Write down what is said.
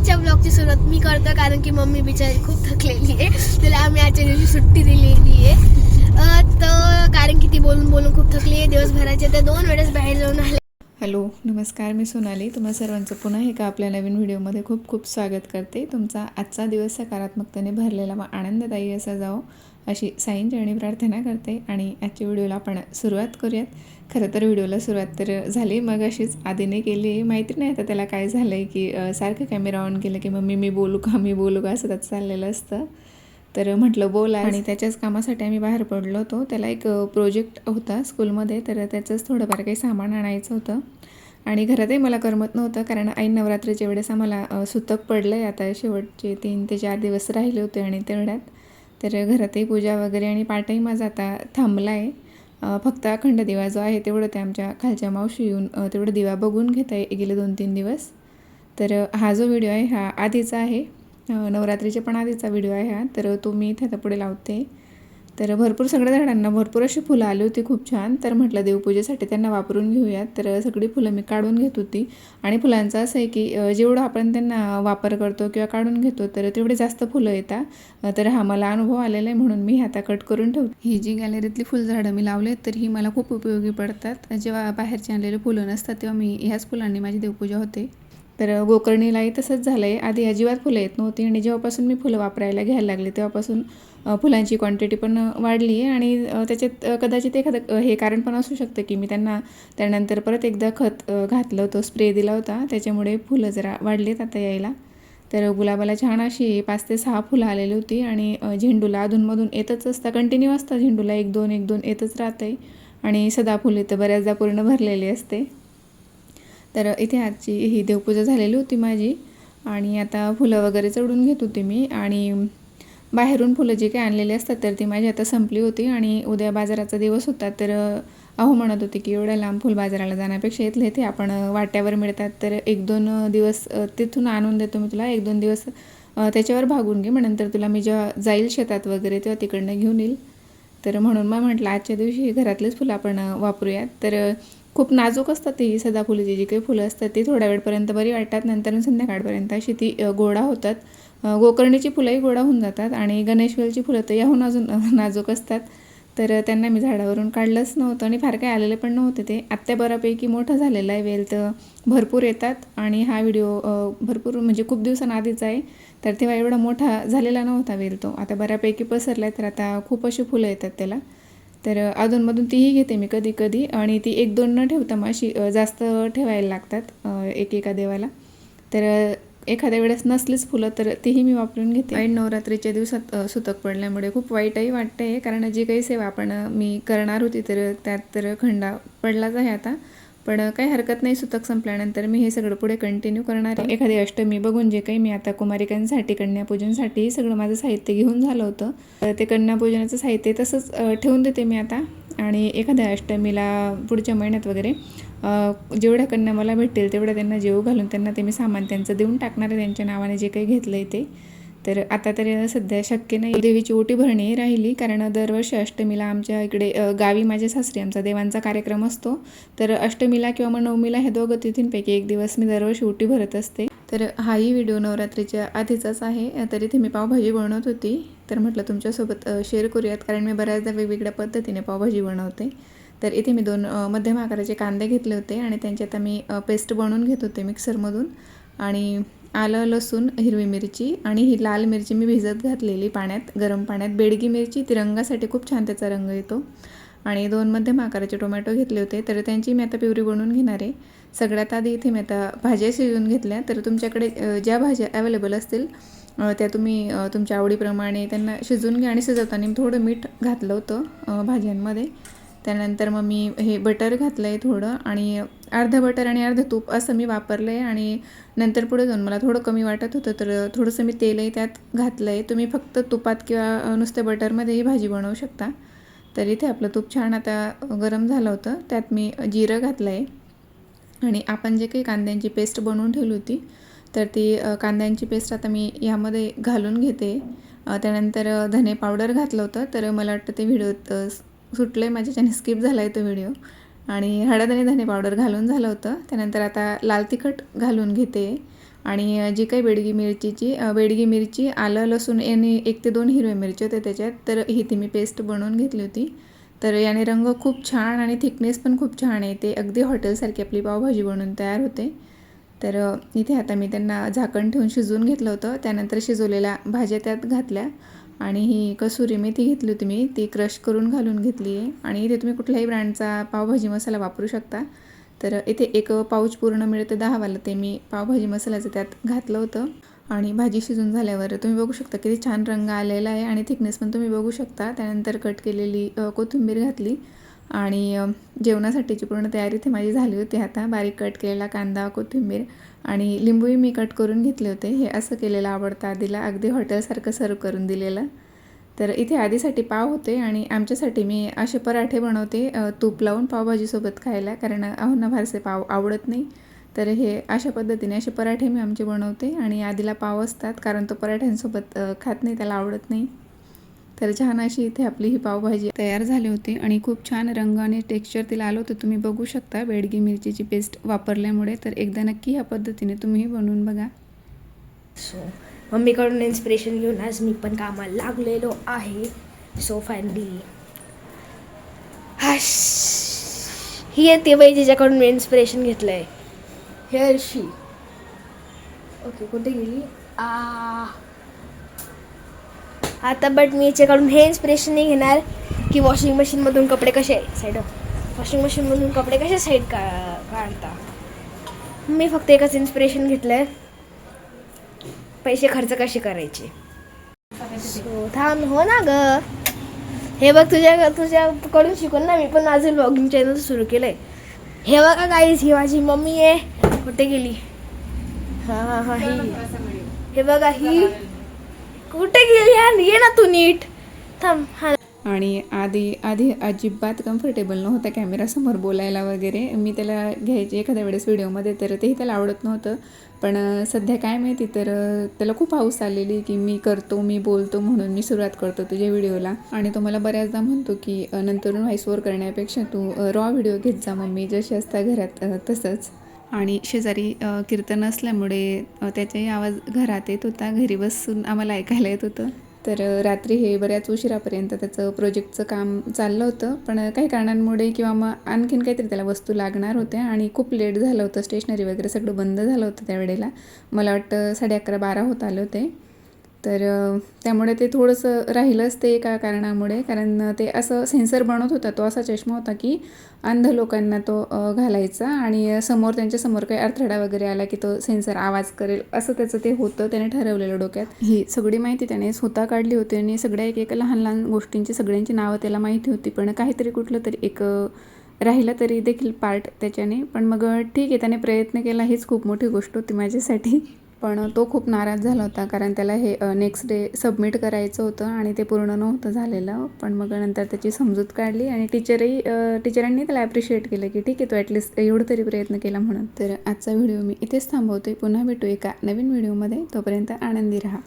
आजच्या ब्लॉगची सुरुवात मी करतो कारण की मम्मी बिचारी खूप थकलेली आहे. तिला आम्ही आजच्या दिवशी सुट्टी दिलेली आहे. तर कारण की ती बोलून बोलून खूप थकली आहे दिवसभराचे. तर दोन वेळेस बाहेर जाऊन आले. हॅलो नमस्कार मी सोनाली. तुम्हा सर्वांचं पुन्हा एका आपल्या नवीन व्हिडिओमध्ये खूप खूप स्वागत करते. तुमचा आजचा दिवस सकारात्मकतेने भरलेला व आनंददायी असा जाओ अशी साईंचरणी प्रार्थना करते आणि आजच्या व्हिडिओला आपण सुरुवात करूयात. खरं तर व्हिडिओला सुरुवात तर झाली मग अशीच आधीने केली. माहिती नाही आता त्याला काय झालं आहे की सारखं कॅमेरा ऑन केलं की मम्मी मी बोलू का? मी बोलू का? असं त्याचं चाललेलं असतं. तर म्हटलं बोला आणि त्याच्याच कामासाठी आम्ही बाहेर पडलो होतो. त्याला एक प्रोजेक्ट होता स्कूलमध्ये तर त्याचंच थोडंफार काही सामान आणायचं होतं. आणि घरातही मला करमत नव्हतं कारण ऐन नवरात्रीच्या वेळेस आम्हाला सुतक पडलं आहे आता शेवटचे तीन ते चार दिवस राहिले होते आणि तेवढ्यात तर घरातही पूजा वगैरे आणि पाठही माझा आता थांबला आहे फक्त अखंड दिवा जो आहे तेवढं ते आमच्या खालच्या मावशी येऊन तेवढं दिवा बघून घेत आहे गेले दोन तीन दिवस. तर हा जो व्हिडिओ आहे हा आधीचा आहे. नवरात्रीचे नवरात्रीच्या पण आधीचा व्हिडिओ आहे हा. तर तो मी इथे आता पुढे लावते. तर भरपूर सगळ्या झाडांना भरपूर अशी फुलं आली होती खूप छान. तर म्हटलं देवपूजेसाठी त्यांना वापरून घेऊयात. तर सगळी फुलं मी काढून घेत होती. आणि फुलांचं असं आहे की जेवढं आपण त्यांना वापर करतो किंवा काढून घेतो तर तेवढे जास्त फुलं येतात. तर हा मला अनुभव आलेला आहे म्हणून मी आता कट करून ठेवते. ही जी गॅलरीतली फुलझाडं मी लावले तर ही मला खूप उपयोगी पडतात. जेव्हा बाहेरचे आणलेले फुलं नसतात तेव्हा मी ह्याच फुलांनी माझी देवपूजा होते. तर गोकर्णीलाही तसंच झालं आहे आधी अजिबात फुलं येत नव्हती आणि जेव्हापासून मी फुलं वापरायला घ्यायला लागले तेव्हापासून फुलांची क्वांटिटी पण वाढली आहे आणि त्याच्यात कदाचित एखादं हे कारण पण असू शकतं की मी त्यांना त्यानंतर परत एकदा खत घातलं होतं स्प्रे दिला होता. त्याच्यामुळे फुलं जरा वाढलीत आता यायला. तर गुलाबाला छान अशी पाच ते सहा फुलं आलेली होती आणि झेंडूला अधूनमधून येतच असता. कंटिन्यू असतं झेंडूला एक दोन एक दोन येतच राहतं आहे आणि सदाफुले तर बऱ्याचदा पूर्ण भरलेली असते. तर इथे आजची ही देवपूजा झालेली होती माझी. आणि आता फुलं वगैरे चढून घेत होते मी. आणि बाहेरून फुलं जी काही आणलेली असतात तर ती माझी आता संपली होती. आणि उद्या बाजाराचा दिवस होता तर अहो म्हणत होते की एवढ्या लांब फुल बाजाराला जाण्यापेक्षा इथले ते आपण वाट्यावर मिळतात. तर एक दोन दिवस तिथून आणून देतो मी तुला. एक दोन दिवस त्याच्यावर भागून घे मग नंतर तुला मी जेव्हा जाईल शेतात वगैरे तेव्हा तिकडनं घेऊन येईल. तर म्हणून मग म्हटलं आजच्या दिवशी घरातलेच फुलं आपण वापरूयात. तर खूप नाजूक असतात ती सदाफुलीची जी काही फुलं असतात ती थोड्या वेळपर्यंत बरी वाटतात नंतर संध्याकाळपर्यंत अशी ती गोडा होतात. गोकर्णीची फुलंही गोडा होऊन जातात आणि गणेशवेलची फुलं तर याहून अजून नाजूक असतात. तर त्यांना मी झाडावरून काढलंच नव्हतं आणि फार काही आलेले पण नव्हते ते. आत्ता बऱ्यापैकी मोठं झालेलं आहे वेल तर भरपूर येतात आणि हा व्हिडिओ भरपूर म्हणजे खूप दिवसांआधीचा आहे. तर तेव्हा एवढा मोठा झालेला नव्हता वेल तो. आता बऱ्यापैकी पसरला आहे तर आता खूप अशी फुलं येतात त्याला. तर अधूनमधून तीही घेते मी कधी कधी आणि ती एक दोन न ठेवता मग अशी जास्त ठेवायला लागतात एक एका देवाला. तर एखाद्या वेळेस नसलीच फुलं तर तीही मी वापरून घेते. आणि नवरात्रीच्या दिवसात सुतक पडल्यामुळे खूप वाईटही वाटते कारण जी काही सेवा आपण मी करणार होती तर त्यात तर खंडा पडलाच आहे आता. पण काही हरकत नाही सुतक संपल्यानंतर मी हे सगळं पुढे कंटिन्यू करणार आहे. एखादी अष्टमी बघून जे काही मी आता कुमारिकांसाठी कन्यापूजनसाठी हे सगळं माझं साहित्य घेऊन झालं होतं. तर ते कन्यापूजनाचं साहित्य तसंच ठेवून देते मी आता. आणि एखाद्या अष्टमीला पुढच्या महिन्यात वगैरे जेवढ्या कन्या मला भेटतील तेवढ्या त्यांना जेव घालून त्यांना ते मी सामान त्यांचं देऊन टाकणार आहे. त्यांच्या नावाने जे काही घेतलं आहे ते. तर आता तरी सध्या शक्य नाही. देवीची ओटी भरणी राहिली. कारण दरवर्षी अष्टमीला आमच्या इकडे गावी माझ्या सासरी आमचा देवांचा कार्यक्रम असतो. तर अष्टमीला किंवा मग नवमीला हे दोघं तिथींपैकी एक दिवस मी दरवर्षी ओटी भरत असते. तर हाही व्हिडिओ नवरात्रीच्या आधीचाच आहे. तर इथे मी पावभाजी बनवत होती. तर म्हटलं तुमच्यासोबत शेअर करूयात. कारण मी बऱ्याचदा वेगवेगळ्या पद्धतीने पावभाजी बनवते. तर इथे मी दोन मध्यम आकाराचे कांदे घेतले होते. आणि त्यांचे आता मी पेस्ट बनवून घेत होते मिक्सरमधून आणि आलं लसूण हिरवी मिरची आणि ही लाल मिरची मी भिजत घातलेली पाण्यात गरम पाण्यात. बेडगी मिरची ती रंगासाठी खूप छान त्याचा रंग येतो. आणि दोन मध्यम आकाराचे टोमॅटो घेतले होते तर त्यांची मी आता प्युरी बनवून घेणार आहे. सगळ्यात आधी इथे मी आता भाज्या शिजवून घेतल्या तर तुमच्याकडे ज्या भाज्या अवेलेबल असतील त्या तुम्ही तुमच्या आवडीप्रमाणे त्यांना शिजवून घ्या. आणि शिजवताना मी थोडं मीठ घातलं होतं भाज्यांमध्ये. त्यानंतर मग मी हे बटर घातलं आहे थोडं आणि अर्धं बटर आणि अर्धं तूप असं मी वापरलं आहे आणि नंतर पुढे जाऊन मला थोडं कमी वाटत होतं तर थोडंसं मी तेलही त्यात घातलं आहे तुम्ही फक्त तुपात किंवा नुसत्या बटरमध्येही भाजी बनवू शकता. तर इथे आपलं तूप छान आता गरम झालं होतं. त्यात मी जिरं घातलं आहे आणि आपण जे काही कांद्यांची पेस्ट बनवून ठेवली होती तर ती कांद्यांची पेस्ट आता मी यामध्ये घालून घेते. त्यानंतर धने पावडर घातलं होतं तर मला वाटतं ते व्हिडिओत सुटलं आहे माझ्याच्याने स्किप झाला आहे तो व्हिडिओ आणि हळद आणि धने पावडर घालून झालं होतं. त्यानंतर आता लाल तिखट घालून घेते. आणि जी काही बेडगी मिरचीची बेडगी मिरची आलं लसूण याने एक ते दोन हिरव्या मिरच्या होत्या त्याच्यात. तर ही ती मी पेस्ट बनवून घेतली होती. तर याने रंग खूप छान आणि थिकनेस पण खूप छान आहे. ते अगदी हॉटेलसारखी आपली पावभाजी बनवून तयार होते. तर इथे आता मी त्यांना झाकण ठेवून शिजवून घेतलं होतं. त्यानंतर शिजवलेल्या भाज्या त्यात घातल्या. आणि ही कसुरी मेथी घेतली होती मी ती क्रश करून घालून घेतली आहे. आणि इथे तुम्ही कुठल्याही ब्रँडचा पावभाजी मसाला वापरू शकता. तर इथे एक पाऊच पूर्ण मिळतं दहावाला. ते मी पावभाजी मसाल्याचं त्यात घातलं होतं. आणि भाजी शिजून झाल्यावर तुम्ही बघू शकता किती छान रंग आलेला आहे आणि थिकनेस पण तुम्ही बघू शकता. त्यानंतर कट केलेली कोथिंबीर घातली. आणि जेवणासाठीची पूर्ण तयारी इथे माझी झाली होती. आता बारीक कट केलेला कांदा कोथिंबीर आणि लिंबूही मी कट करून घेतले होते. हे असं केलेलं आवडतं आधीला. अगदी हॉटेलसारखं सर्व करून दिलेलं. तर इथे आधीसाठी पाव होते आणि आमच्यासाठी मी असे पराठे बनवते तूप लावून पावभाजीसोबत खायला. कारण अहोना फारसे पाव आवडत नाही. तर हे अशा पद्धतीने असे पराठे मी आमचे बनवते आणि आधीला पाव असतात. कारण तो पराठ्यांसोबत खात नाही त्याला आवडत नाही. तर छान अशी इथे आपली ही पावभाजी तयार झाली होती आणि खूप छान रंग आणि टेक्स्चर तिला आलं होतं. तुम्ही बघू शकता बेडगी मिरचीची पेस्ट वापरल्यामुळे. तर एकदा नक्की ह्या पद्धतीने तुम्ही बनवून बघा. सो मम्मीकडून इन्स्पिरेशन घेऊन आज मी पण कामाला लागलेलो आहे. सो फायनली हाश ही आहे ती बाई जिच्याकडून मी इन्स्पिरेशन घेतलं आहे हेअर शी ओके कुठे गेली आ आता बट मी याच्याकडून हे इन्स्पिरेशन नाही घेणार की वॉशिंग मशीनमधून कपडे कसे साईड वॉशिंग मशीनमधून कपडे कसे साईड का काढता. मी फक्त एकच इन्स्पिरेशन घेतलं आहे पैसे खर्च कसे करायचे? So, थांब हो ना ग. हे बघ तुझ्या तुझ्याकडून शिकून ना मी पण माझं ब्लॉगिंग चॅनल सुरू केलं आहे हे बघा गाईज ही माझी मम्मी आहे. कुठे गेली? हां हां हां ही. हे बघा ही कुठे गेली? हा ये ना तू नीट. थांब हा. आणि आधी आधी अजिबात कम्फर्टेबल नव्हता कॅमेरासमोर बोलायला वगैरे. मी त्याला घ्यायचे एखाद्या वेळेस व्हिडिओमध्ये तर तेही त्याला आवडत नव्हतं. पण सध्या काय माहिती तर त्याला खूप हाऊस आलेली की मी करतो मी बोलतो म्हणून मी सुरुवात करतो तुझ्या व्हिडिओला आणि तो मला बऱ्याचदा म्हणतो की नंतरून व्हॉइस करण्यापेक्षा तू रॉ व्हिडिओ घेत जा मम्मी जशी असता घरात तसंच. आणि शेजारी कीर्तन असल्यामुळे त्याचाही आवाज घरात येत होता. घरी बसून आम्हाला ऐकायला येत होतं. तर रात्री हे बऱ्याच उशिरापर्यंत त्याचं प्रोजेक्टचं काम चाललं होतं. पण काही कारणांमुळे किंवा मग आणखीन काहीतरी त्याला वस्तू लागणार होत्या आणि खूप लेट झालं होतं. स्टेशनरी वगैरे सगळं बंद झालं होतं त्यावेळेला. मला वाटतं साडे अकरा बारा होत आले होते. तर त्यामुळे ते थोडंसं राहिलंच ते एका कारणामुळे. कारण ते असं सेन्सर बनवत होता तो असा चष्मा होता की अंध लोकांना तो घालायचा आणि समोर त्यांच्यासमोर काही अडथळा वगैरे आला की तो सेन्सर आवाज करेल असं त्याचं ते होतं त्याने ठरवलेलं डोक्यात. ही सगळी माहिती त्याने स्वतः काढली होती आणि सगळ्या एक एक लहान लहान गोष्टींची सगळ्यांची नावं त्याला माहिती होती. पण काहीतरी कुठलं तरी एक राहिला तरी देखील पार्ट त्याच्याने. पण मग ठीक आहे त्याने प्रयत्न केला. हीच खूप मोठी गोष्ट होती माझ्यासाठी. पण तो खूप नाराज झाला होता कारण त्याला हे नेक्स्ट डे सबमिट करायचं होतं आणि ते पूर्ण नव्हतं झालेलं. पण मग नंतर त्याची समजूत काढली आणि टीचरही टीचरांनी त्याला ॲप्रिशिएट केलं की ठीक आहे तो ॲटलिस्ट एवढं तरी प्रयत्न केला म्हणून. तर आजचा व्हिडिओ मी इथेच थांबवते. पुन्हा भेटू एका नवीन व्हिडिओमध्ये तोपर्यंत आनंदी राहा.